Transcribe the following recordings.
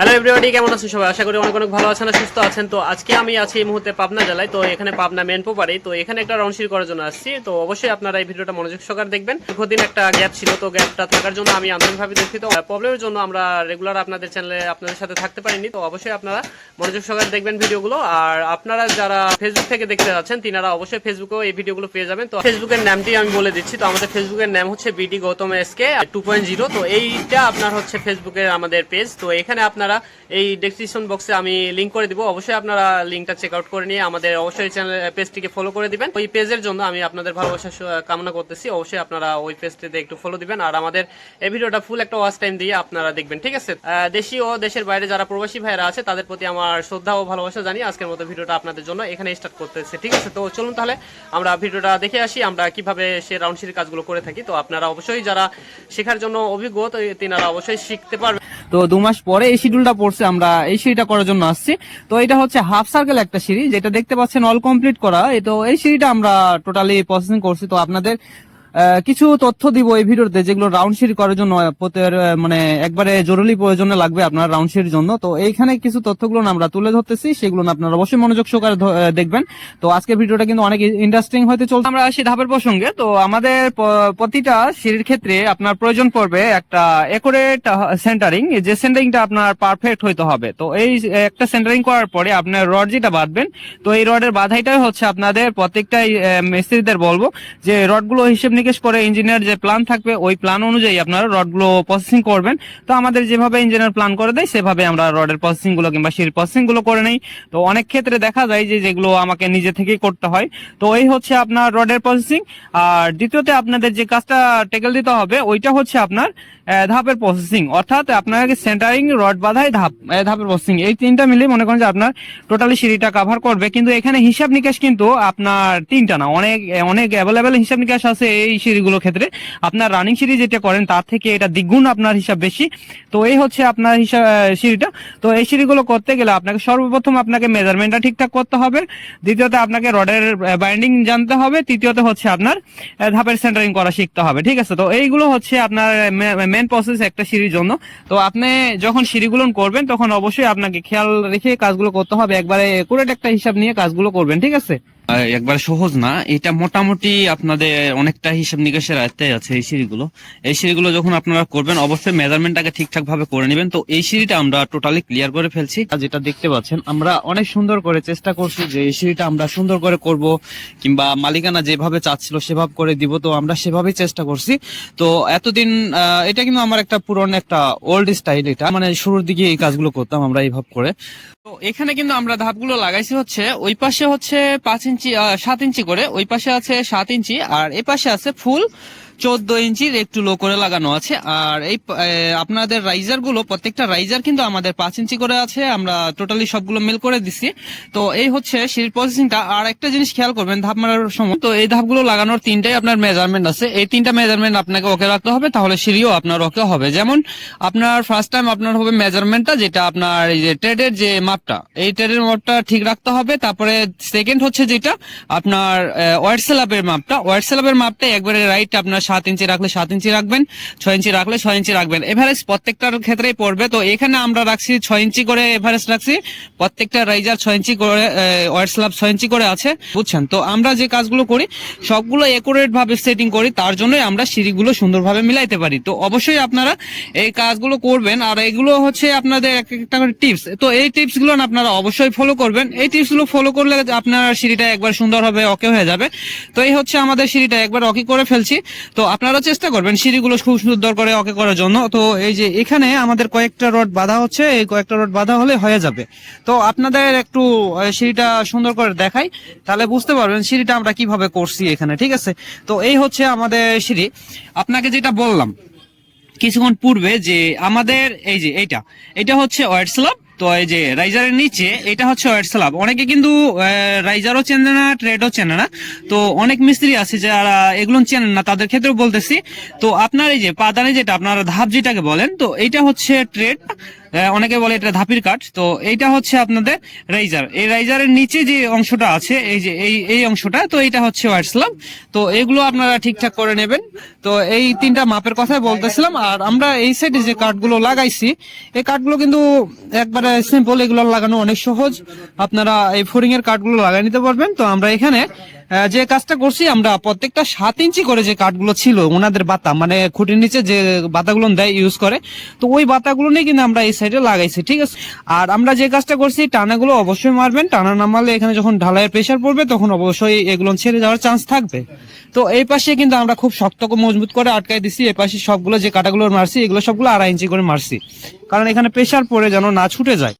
Hello everybody কেমন আছেন সবাই? আশা করি অনেক অনেক ভালো আছেন সুস্থ আছেন। তো আজকে আমি আছি এই মুহূর্তে পাবনা জেলায়। তো এখানে পাবনা মেন পোপারে তো এখানে একটা রাউন্ড শির করার জন্য আসছি। তো অবশ্যই আপনারা এই ভিডিওটা মনোযোগ সহকারে দেখবেন। দীর্ঘদিন একটা গ্যাপ ছিল, তো গ্যাপটা থাকার জন্য আমি আন্তরিকভাবে দুঃখিত। প্রবলেমের জন্য আমরা রেগুলার আপনাদের চ্যানেলে আপনাদের সাথে থাকতে পারিনি। তো অবশ্যই আপনারা মনোযোগ সহকারে দেখবেন ভিডিওগুলো। আর আপনারা যারা ফেসবুক থেকে দেখতে যাচ্ছেন, তিনারা অবশ্যই ফেসবুকেও এই ভিডিওগুলো পেয়ে যাবেন। তো ফেসবুকের নামটি আমি বলে দিচ্ছি। তো আমাদের ফেসবুকের নাম হচ্ছে BD Gautam SK two point zero তো এইটা আপনার হচ্ছে ফেসবুকের আমাদের পেজ তো এখানে আপনারা এই ডেসক্রিপশন বক্সে আমি লিংক করে দিব। অবশ্যই আপনারা লিংকটা চেক আউট করে নিয়ে আমাদের অবশ্যই চ্যানেল পেজটিকে ফলো করে দিবেন। ওই পেজের জন্য আমি আপনাদের ভালোবাসা কামনা করতেছি। অবশ্যই আপনারা ওই পেজটিতে একটু ফলো দিবেন। আর আমাদের এই ভিডিওটা ফুল একটা ওয়াচ টাইম দিয়ে আপনারা দেখবেন, ঠিক আছে? দেশি ও দেশের বাইরে যারা প্রবাসী ভাইরা আছে, তাদের প্রতি আমার শ্রদ্ধা ও ভালোবাসা জানিয়ে আজকের মতো ভিডিওটা আপনাদের জন্য এখানে স্টার্ট করতেছে, ঠিক আছে? তো চলুন তাহলে আমরা ভিডিওটা দেখে আসি, আমরা কীভাবে সে রাউন্ড সিরির কাজগুলো করে থাকি। তো আপনারা অবশ্যই যারা শেখার জন্য অভিজ্ঞ তিনারা অবশ্যই শিখতে পারবেন। তো দু মাস পরে এই শিডিউলটা পড়ছে আমরা এই সিঁড়িটা করার জন্য আসছি। তো এটা হচ্ছে হাফ সার্কেল একটা সিঁড়ি, যেটা দেখতে পাচ্ছেন অল কমপ্লিট করা। তো এই সিঁড়িটা আমরা টোটালি প্রসেসিং করছি। তো আপনাদের কিছু তথ্য দিব এই ভিডিওতে যেগুলো রাউন্ড সিঁড়ি করার জন্য মানে একবারে জরুরি প্রয়োজনে লাগবে আপনার রাউন্ড সিঁড়ির জন্য। তো এইখানে কিছু তথ্যগুলো আমরা তুলে ধরতেছি, সেগুলো আপনারা অবশ্যই মনোযোগ সহকারে দেখবেন। তো আজকের ভিডিওটা কিন্তু অনেক ইন্টারেস্টিং হতে চলছে। আমরা আসি ধাপের প্রসঙ্গে। তো আমাদের প্রতিটা সিঁড়ির ক্ষেত্রে আপনার প্রয়োজন পড়বে একটা একুরেট সেন্টারিং যে সেন্টারিংটা আপনার পারফেক্ট হইতে হবে। তো এই, একটা সেন্টারিং করার পরে আপনার রড যেটা বাঁধবেন, তো এই রডের বাধাইটাই হচ্ছে আপনাদের প্রত্যেকটাই মিস্ত্রিদের বলব যে রডগুলো হিসেব নিকেশ করে ইঞ্জিনিয়ার যে প্ল্যান থাকবে, ওই প্ল্যান অনুযায়ী আপনারা রডগুলো প্রসেসিং করবেন। তো আমাদের যেভাবে ইঞ্জিনিয়ার প্ল্যান করে দেয়, সেভাবে আমরা রডের প্রসেসিংগুলো কিংবা সিঁড়ির প্রসেসিংগুলো করে নেই। তো অনেক ক্ষেত্রে দেখা যায় যে যেগুলো আমাকে নিজে থেকেই করতে হয়। তো এই হচ্ছে আপনার রডের প্রসেসিং আর দ্বিতীয়তে আপনাদের যে কাজটা টেকেল দিতে হবে, ওইটা হচ্ছে আপনার ধাপের প্রসেসিং অর্থাৎ আপনাকে সেন্টারিং রড বাধাই ধাপ ধাপের প্রসেসিং এই তিনটা মিলে মনে করেন যে আপনার টোটালি সিঁড়িটা কভার করবে। কিন্তু এখানে হিসাব নিকাশ কিন্তু আপনার তিনটা না, অনেক অনেক অ্যাভেলেবেল হিসাব নিকাশ আছে এই সিঁড়িগুলোর ক্ষেত্রে। আপনার রানিং সিঁড়ি যেটা করেন, তার থেকে এটা দ্বিগুণ আপনার হিসাব বেশি। তো এই হচ্ছে আপনার হিসাব সিঁড়িটা। তো এই সিঁড়িগুলো করতে গেলে আপনাকে সর্বপ্রথম আপনাকে মেজারমেন্টটা ঠিকঠাক করতে হবে। দ্বিতীয়ত আপনাকে রডের বাইন্ডিং জানতে হবে। তৃতীয়ত হচ্ছে আপনার ধাপের সেন্টারিং করা শিখতে হবে। ঠিক আছে? তো এইগুলো হচ্ছে আপনার মেন প্রসেস একটা সিঁড়ির জন্য। তো আপনি যখন সিঁড়িগুলো করবেন, তখন অবশ্যই আপনাকে খেয়াল রেখে কাজগুলো করতে হবে। একবারে একটা হিসাব নিয়ে কাজগুলো করবেন। ঠিক আছে? একবার সহজ না, এটা মোটামুটি আপনাদের অনেকটা হিসাব নিকাশের আয়ত্তে আছে এই সিঁড়িগুলো। এই সিঁড়িগুলো যখন আপনারা করবেন, অবশ্যই মেজারমেন্টটাকে ঠিকঠাক ভাবে করে নেবেন। তো এই সিঁড়িটা আমরা টোটালি ক্লিয়ার করে ফেলছি। যেটা দেখতে পাচ্ছেন, আমরা অনেক সুন্দর করে চেষ্টা করছি যে এই সিঁড়িটা আমরা সুন্দর করে করব, কিংবা মালিকানা যেভাবে চাচ্ছিল সেভাবে করে দিব, তো আমরা সেভাবেই চেষ্টা করছি। তো এতদিন এটা কিন্তু আমার একটা পুরনো একটা ওল্ড স্টাইল এটা। মানে শুরুর দিকে এই কাজগুলো করতাম আমরা এইভাবে করে। এখানে কিন্তু আমরা ধাপগুলো লাগাইছি হচ্ছে, ওই পাশে হচ্ছে পাঁচ ইঞ্চি সাত ইঞ্চি করে, ওই পাশে আছে সাত ইঞ্চি, আর এ পাশে আছে ফুল চোদ্দ ইঞ্চির একটু লো করে লাগানো আছে। আর এই আপনাদের রাইজারগুলো, প্রত্যেকটা রাইজার কিন্তু আমাদের পাঁচ ইঞ্চি করে আছে, আমরা টোটালি সবগুলো মেল করে দিছি। তো এই হচ্ছে সিঁড়ির প্রসেসিংটা আর একটা জিনিস খেয়াল করবেন, ধাপ মারার সময়। তো এই ধাপগুলো লাগানোর তিনটাই আপনার মেজারমেন্ট আছে। এই তিনটা মেজারমেন্ট আপনাকে ওকে রাখতে হবে, তাহলে সিঁড়িও আপনার ওকে হবে। যেমন আপনার ফার্স্ট টাইম আপনার হবে মেজারমেন্টটা যেটা আপনার এই যে ট্রেডের যে মাপটা। এই ট্রেডের মাপটা ঠিক রাখতে হবে। তারপরে সেকেন্ড হচ্ছে যেটা আপনার ওয়াইট স্ল্যাবের মাপটা। ওয়াইট স্ল্যাবের মাপটা একবারে রাইট আপনার সাত ইঞ্চি রাখলে সাত ইঞ্চি রাখবেন, ছয় ইঞ্চি রাখলে ছয় ইঞ্চি রাখবেন। এভারেজ প্রত্যেকটার ক্ষেত্রেই পড়বে, তো এখানে আমরা রাখছি ছয় ইঞ্চি করে এভারেজ রাখছি, প্রত্যেকটা রাইজার ছয় ইঞ্চি করে ওয়াইট স্ল্যাব ছয় ইঞ্চি করে আছে, বুঝছেন? তো আমরা যে কাজগুলো করি, সবগুলো একুরেট ভাবে সেটিং করি, তার জন্যই আমরা সিঁড়িগুলো সুন্দরভাবে মিলাইতে পারি। তো অবশ্যই আপনারা এই কাজগুলো করবেন, আর এগুলো হচ্ছে আপনাদের এক একটা টিপস তো এই টিপসগুলো আপনারা অবশ্যই ফলো করবেন। এই টিপসগুলো ফলো করলে আপনার সিঁড়িটা একবার সুন্দর হবে ওকে হয়ে যাবে। তো এই হচ্ছে আমাদের সিঁড়িটা, একবার অকে করে ফেলছি। তো আপনারা চেষ্টা করবেন সিঁড়িগুলো খুব সুন্দর করে অকে করার জন্য। তো এই যে এখানে আমাদের কয়েকটা রড বাঁধা হচ্ছে, এই কয়েকটা রড বাঁধা হলে হয়ে যাবে। তো আপনাদের একটু সিঁড়িটা সুন্দর করে দেখাই, তাহলে বুঝতে পারবেন সিঁড়িটা আমরা কীভাবে করছি এখানে, ঠিক আছে? তো এই হচ্ছে আমাদের সিঁড়ি। আপনাকে যেটা বললাম, কিছুক্ষণ পূর্বে যে আমাদের, এই যে এইটা, এটা হচ্ছে ওয়াইট স্ল্যাব তো এই যে রাইজারের নিচে, এটা হচ্ছে ওয়াইট স্ল্যাব অনেকে কিন্তু রাইজারও চেনে না ট্রেডও চেনে না। তো অনেক মিস্ত্রি আছে যারা এগুলো চেনেন না, তাদের ক্ষেত্রেও বলতেছি। তো আপনার এই যে পাদানে যেটা, আপনারা ধাপ যেটাকে বলেন, তো এটা হচ্ছে ট্রেড অনেকে বলে এটা ধাপির কাঠ। তো এইটা হচ্ছে আপনাদের রাইজার। এই রাইজারের নিচে যে অংশটা আছে, এই যে এই এই অংশটা, তো এটা হচ্ছে স্ল্যাব তো এগুলো আপনারা ঠিকঠাক করে নেবেন। তো এই তিনটা মাপের কথাই বলতেছিলাম। আর আমরা এই সাইডে যে কাঠগুলো লাগাইছি, এই কাঠগুলো কিন্তু একবারে সিম্পল এগুলো লাগানো অনেক সহজ। আপনারা এই ফোরিং এর কাঠগুলো লাগাই নিতে পারবেন। তো আমরা এখানে যে কাজটা করছি আমরা প্রত্যেকটা সাত ইঞ্চি করে যে কাঠগুলো ছিল, ওনাদের বাতা মানে খুঁটির নিচে যে বাতাগুলো দেয় ইউজ করে, তো ওই বাতাগুলো নিয়ে কিন্তু আমরা এই সাইডে লাগাইছি, ঠিক আছে? আর আমরা যে কাজটা করছি, টানাগুলো অবশ্যই মারবেন, টানা না মারলে এখানে যখন ঢালাইয়ের প্রেশার পড়বে, তখন অবশ্যই এগুলো ছেড়ে যাওয়ার চান্স থাকবে। তো এই পাশে কিন্তু আমরা খুব শক্ত মজবুত করে আটকাই দিছি, এই পাশে সবগুলো যে কাটাগুলো মারছি, এগুলো সবগুলো আড়াই ইঞ্চি করে মারছি। কারণ এখানে প্রেশার পড়ে যেন না ছুটে যায়।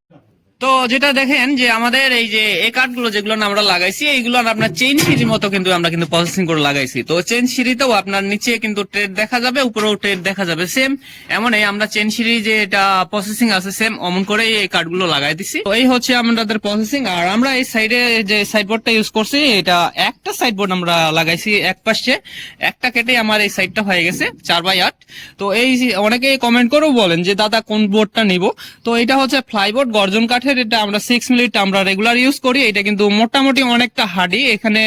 তো যেটা দেখেন যে আমাদের এই যে এই কাঠগুলো যেগুলো আমরা লাগাইছি, এইগুলো আপনার চেইন সিঁড়ির মতো কিন্তু আমরা কিন্তু প্রসেসিং করে লাগাইছি। তো চেইন সিঁড়িতেও আপনার নিচে কিন্তু ট্রেড দেখা যাবে, উপরেও ট্রেড দেখা যাবে। সেম এমনই আমরা চেইন সিঁড়ি যে এটা প্রসেসিং আছে সেম অমন করে এই কাঠগুলো লাগাই দিছি। তো এই হচ্ছে আমাদের প্রসেসিং আর আমরা এই সাইডে যে সাইডবোর্ডটা ইউজ করছি, এটা একটা সাইডবোর্ড আমরা লাগাইছি এক পাশে। একটা কেটে আমার এই সাইডটা হয়ে গেছে, চার বাই আট। তো এই যে অনেকেই কমেন্ট করেও বলেন যে, দাদা, কোন বোর্ডটা নিব? তো এটা হচ্ছে ফ্লাইবোর্ড গর্জন কাঠের এটা আমরা সিক্স মিনিট আমরা রেগুলার ইউজ করি, এটা কিন্তু মোটামুটি অনেকটা হার্ডি এখানে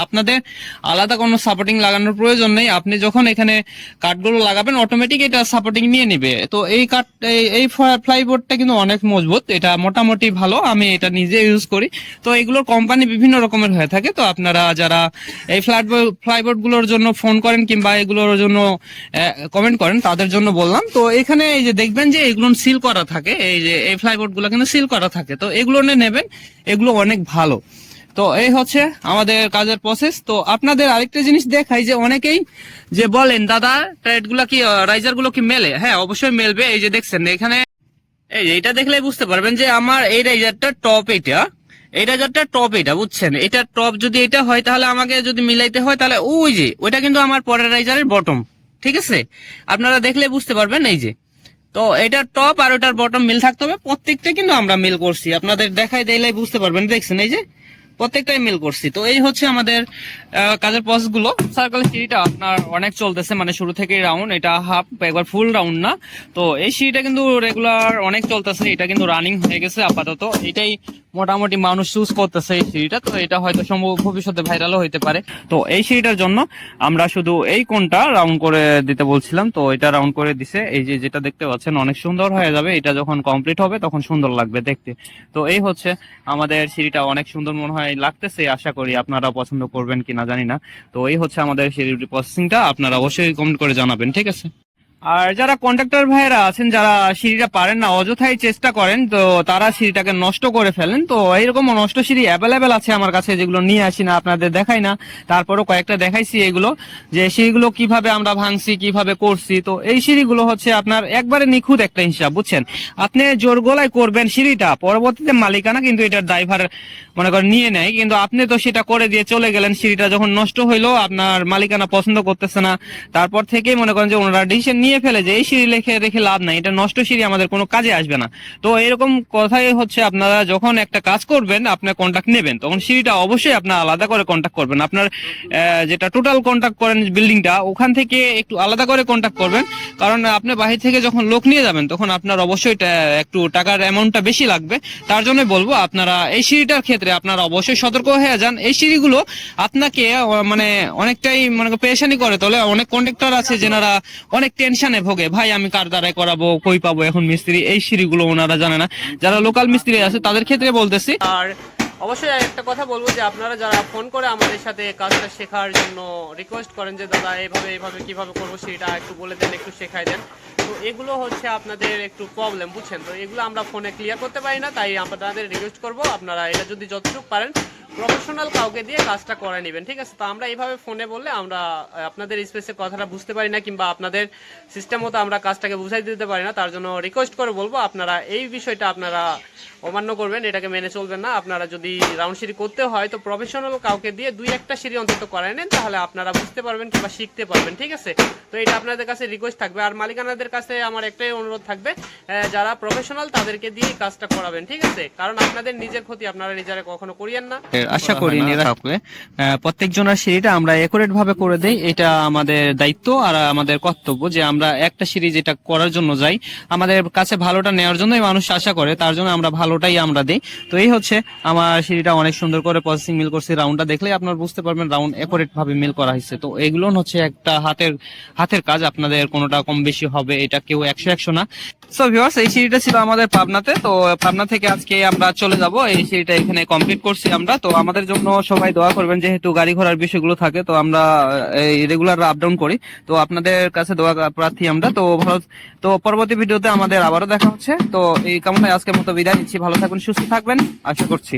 আপনাদের আলাদা কোনো সাপোর্টিং লাগানোর প্রয়োজন নেই। আপনি যখন এখানে কাঠগুলো লাগাবেন অটোমেটিক এটা সাপোর্টিং নিয়ে নিবে। তো এই কাঠ এই- ফ্লাইবোর্ডটা কিন্তু অনেক মজবুত। এটা মোটামুটি ভালো, আমি এটা নিজে ইউজ করি। তো এগুলোর কোম্পানি বিভিন্ন রকমের হয়ে থাকে। তো আপনারা যারা এই ফ্লাইবোর্ড ফ্লাইবোর্ডগুলোর জন্য ফোন করেন কিংবা এগুলোর জন্য কমেন্ট করেন, তাদের জন্য বললাম। তো এখানে এই যে দেখবেন যে এগুলো সিল করা থাকে। এই যে, এই ফ্লাইবোর্ডগুলো কিন্তু সিল করা থাকে। তো এগুলো নিয়ে নেবেন, এগুলো অনেক ভালো। তো এই হচ্ছে আমাদের কাজের প্রসেস তো আপনাদের আরেকটা জিনিস দেখাই যে অনেকেই যে বলেন, দাদা ট্রেডগুলা কি রাইজারগুলো কি মেলে? হ্যাঁ অবশ্যই মেলবে। এই যে দেখছেন, এখানে এই এটা দেখলে বুঝতে পারবেন যে আমার এই রাইজারটা টপ এটা। এই রাইজারটা টপ এটা, বুঝছেন? এটা টপ যদি এটা হয়, তাহলে আমাকে যদি মিলাইতে হয়, তাহলে ওই যে, ওইটা কিন্তু আমার পরের রাইজারের বটম ঠিক আছে? আপনারা দেখলে বুঝতে পারবেন এই যে। তো এটার টপ আর ওটার বটম মিল থাকতে হবে। প্রত্যেকটা কিন্তু আমরা মিল করছি। আপনাদের দেখাই দিলেই বুঝতে পারবেন। দেখছেন, এই যে প্রত্যেকটাই মিল করছি। তো এই হচ্ছে আমাদের কাজের প্রসেসগুলো সার্কেল সিঁড়িটা আপনার অনেক চলতেছে মানে শুরু থেকে রাউন্ড এটা হাফ একবার ফুল রাউন্ড না। তো এই সিঁড়িটা কিন্তু রেগুলার অনেক চলতেছে, এটা কিন্তু রানিং হয়ে গেছে আপাতত। এটাই মোটামুটি মানুষ চুজ করতেছে এই সিঁড়িটা, তো এটা হয়তো সম্ভব ভবিষ্যতে ভাইরালও হইতে পারে। তো এই সিঁড়িটার জন্য আমরা শুধু এই কোনটা রাউন্ড করে দিতে বলছিলাম। তো এটা রাউন্ড করে দিছে, এই যে যেটা দেখতে পাচ্ছেন, অনেক সুন্দর হয়ে যাবে। এটা যখন কমপ্লিট হবে, তখন সুন্দর লাগবে দেখতে। তো এই হচ্ছে আমাদের সিঁড়িটা, অনেক সুন্দর মনে হয় লাগতেছে, আশা করি আপনারা পছন্দ করবেন কিনা জানি না। তো এই হচ্ছে আমাদের সেই প্রসেসিংটা আপনারা অবশ্যই কমেন্ট করে জানাবেন, ঠিক আছে? আর যারা কন্ট্রাক্টর ভাইয়েরা আছেন, যারা সিঁড়িটা পারেন না, অযথাই চেষ্টা করেন, তো তারা সিঁড়িটাকে নষ্ট করে ফেলেন। তো এইরকম নষ্ট সিঁড়ি অ্যাভেলেবেল আছে আমার কাছে, যেগুলো নিয়ে আসি না, আপনাদের দেখাই না। তারপরও কয়েকটা দেখাইছি এগুলো, যে সিঁড়িগুলো কীভাবে আমরা ভাঙছি, কীভাবে করছি। তো এই সিঁড়িগুলো হচ্ছে আপনার একবারে নিখুঁত একটা হিসাব, বুঝছেন? আপনি জোর গলায় করবেন সিঁড়িটা, পরবর্তীতে মালিকানা কিন্তু এটার ড্রাইভার মনে করেন নিয়ে নেয়। কিন্তু আপনি তো সেটা করে দিয়ে চলে গেলেন, সিঁড়িটা যখন নষ্ট হইল, আপনার মালিকানা পছন্দ করতেছে না। তারপর থেকেই মনে করেন যে ওনারা ডিসিশন নিয়ে ফেলে যে, এই সিঁড়ি লেখে রেখে লাভ নাই, এটা নষ্ট সিঁড়ি, আমাদের কোনো কাজে আসবে না। তো এরকম কথাই হচ্ছে, আপনারা যখন একটা কাজ করবেন, আপনার কন্ট্যাক্ট নেবেন, তখন সিঁড়িটা অবশ্যই আপনার আলাদা করে কন্ট্যাক্ট করবেন। আপনার যেটা টোটাল কন্ট্যাক্ট করেন বিল্ডিংটা ওখান থেকে একটু আলাদা করে কন্ট্যাক্ট করবেন। কারণ আপনি বাহির থেকে যখন লোক নিয়ে যাবেন, তখন আপনার অবশ্যই একটু টাকার অ্যামাউন্টটা বেশি লাগবে। তার জন্য বলব, আপনারা এই সিঁড়িটার ক্ষেত্রে আপনারা অবশ্যই সতর্ক হয়ে যান। এই সিঁড়িগুলো আপনাকে মানে অনেকটাই মানে পেরেশানি করে তোলে। অনেক কন্ট্রাক্টর আছে যেনারা অনেক টেনশনে ভোগে। ভাই, আমি কার দ্বারাই করাবো? কই পাবো এখন মিস্ত্রি? এই সিঁড়িগুলো ওনারা জানে না। যারা লোকাল মিস্ত্রি আছে, তাদের ক্ষেত্রে বলতেছি। আর অবশ্যই একটা কথা বলব যে আপনারা যারা ফোন করে আমাদের সাথে কাজটা শেখার জন্য রিকোয়েস্ট করেন যে, দাদা এইভাবে এইভাবে কীভাবে করব সেটা একটু বলে দেন, একটু শেখাই দেন। তো এগুলো হচ্ছে আপনাদের একটু প্রবলেম বুঝছেন? তো এগুলো আমরা ফোনে ক্লিয়ার করতে পারি না, তাই আমরা তাদের রিকোয়েস্ট করব। আপনারা এটা যদি যতটুকু পারেন প্রফেশনাল কাউকে দিয়ে কাজটা করে নেবেন, ঠিক আছে? তো আমরা এইভাবে ফোনে বললে আমরা আপনাদের স্পেসের কথাটা বুঝতে পারি না কিংবা আপনাদের সিস্টেম মতো আমরা কাজটাকে বুঝাই দিতে পারি না, তার জন্য রিকোয়েস্ট করে বলব, আপনারা এই বিষয়টা আপনারা অমান্য করবেন, এটাকে মেনে চলবেন না। আপনারা যদি রাউন্ড সিঁড়ি করতে হয়, তো প্রফেশনাল কাউকে দিয়ে দুই একটা সিঁড়ি অন্তত করায় নেন, তাহলে আপনারা বুঝতে পারবেন কিংবা শিখতে পারবেন, ঠিক আছে? তো এটা আপনাদের কাছে রিকোয়েস্ট থাকবে। আর মালিকানাদের কাছে আমার একটাই অনুরোধ থাকবে যারা প্রফেশনাল তাদেরকে দিয়ে কাজটা করাবেন, ঠিক আছে? কারণ আপনাদের নিজের ক্ষতি আপনারা নিজেরা কখনো করিয়েন না। আশা করি হবে প্রত্যেক জনের সিঁড়িটা আমরা একুরেট ভাবে করে দেই। এটা আমাদের দায়িত্ব আর আমাদের কর্তব্য যে আমরা একটা সিঁড়ি যেটা করার জন্য যাই আমাদের কাছে ভালোটা নেওয়ার জন্যই মানুষ আশা করে তার জন্য আমরা ভালোটাই আমরা দিই। তো এই হচ্ছে আমার সিঁড়িটা অনেক সুন্দর করে প্রসেসিং মিল করছি। রাউন্ডটা দেখলেই আপনারা বুঝতে পারবেন রাউন্ড একুরেট ভাবে মিল করা হয়েছে। তো এগুলো হচ্ছে একটা হাতের হাতের কাজ। আপনাদের কোনোটা কম বেশি হবে এটা কেউ একশো একশো না। সো ভিউয়ার্স এই সিঁড়িটা ছিল আমাদের পাবনাতে। তো পাবনা থেকে আজকে আমরা চলে যাব। এই সিঁড়িটা এখানে কমপ্লিট করছি আমরা। তো আমাদের জন্য সবাই দোয়া করবেন, যেহেতু গাড়ি ঘোড়ার বিষয়গুলো থাকে, তো আমরা এই রেগুলার আপ ডাউন করি। তো আপনাদের কাছে দোয়া প্রার্থী আমরা। তো ভালো তো পরবর্তী ভিডিওতে আমাদের আবারও দেখা হচ্ছে। তো এই কামনায় আজকের মতো বিদায় নিচ্ছি। ভালো থাকবেন সুস্থ থাকবেন। আশা করছি।